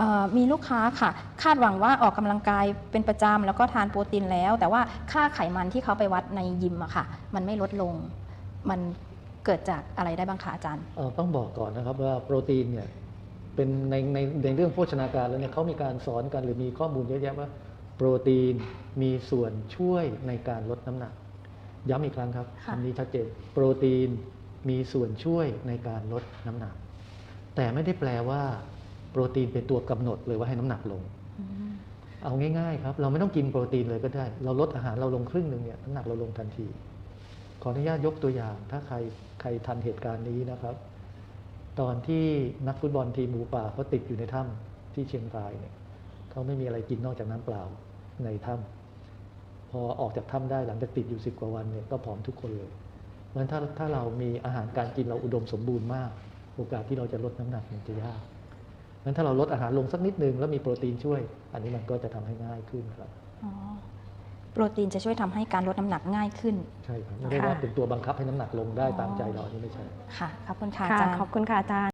เอ่อมีลูกค้าค่ะ คาดหวังว่าออกกำลังกายเป็นประจำแล้วก็ทานโปรตีนแล้ว แต่ว่าค่าไขมันที่เขาไปวัดในยิมอะค่ะ มันไม่ลดลง มันเกิดจากอะไรได้บ้างคะอาจารย์เอ่อต้องบอกก่อนนะครับว่าโปรตีนเนี่ยเป็นในในในเรื่องโภชนาการแล้วเนี่ยเขามีการสอนกันหรือมีข้อมูลเยอะแยะว่าโปรตีนมีส่วนช่วยในการลดน้ำหนัก ย้ำอีกครั้งครับค่ะอันนี้ชัดเจนโปรตีนมีส่วนช่วยในการลดน้ำหนัก แต่ไม่ได้แปลว่า โปรตีนเป็นตัวกำหนดเลยว่าให้น้ำหนักลงอืมเอาง่ายๆครับ เราไม่ต้องกินโปรตีนเลยก็ได้ เราลดอาหารเราลงครึ่งหนึ่งเนี่ยน้ำหนักเราลงทันที ขออนุญาตยกตัวอย่าง ถ้าใครใครทันเหตุการณ์นี้นะครับ ตอนที่นักฟุตบอลทีมหมูป่าเขาติดอยู่ในถ้ำที่เชียงรายเนี่ยเขาไม่มีอะไรกินนอกจากน้ำเปล่าในถ้ำพอออกจากถ้ำได้หลังจากติดอยู่สิบกว่าวันเนี่ยก็ผอมทุกคนเลยเพราะฉะนั้นถ้าถ้าเรามีอาหารการกินเราอุดมสมบูรณ์มาก โอกาสที่เราจะลดน้ำหนักมันจะยาก งั้นถ้าเราลดอาหารลงสักนิดนึงแล้วมีโปรตีนช่วย อันนี้มันก็จะทำให้ง่ายขึ้นครับอ๋อโปรตีนจะช่วยทำให้การลดน้ำหนักง่ายขึ้น ใช่ครับไม่ได้ว่าเป็นตัวบังคับให้น้ำหนักลงได้ตามใจเราอันนี้ไม่ใช่ ค่ะ ขอบคุณค่ะอาค่ะจารย์ขอบคุณค่ะอาจารย์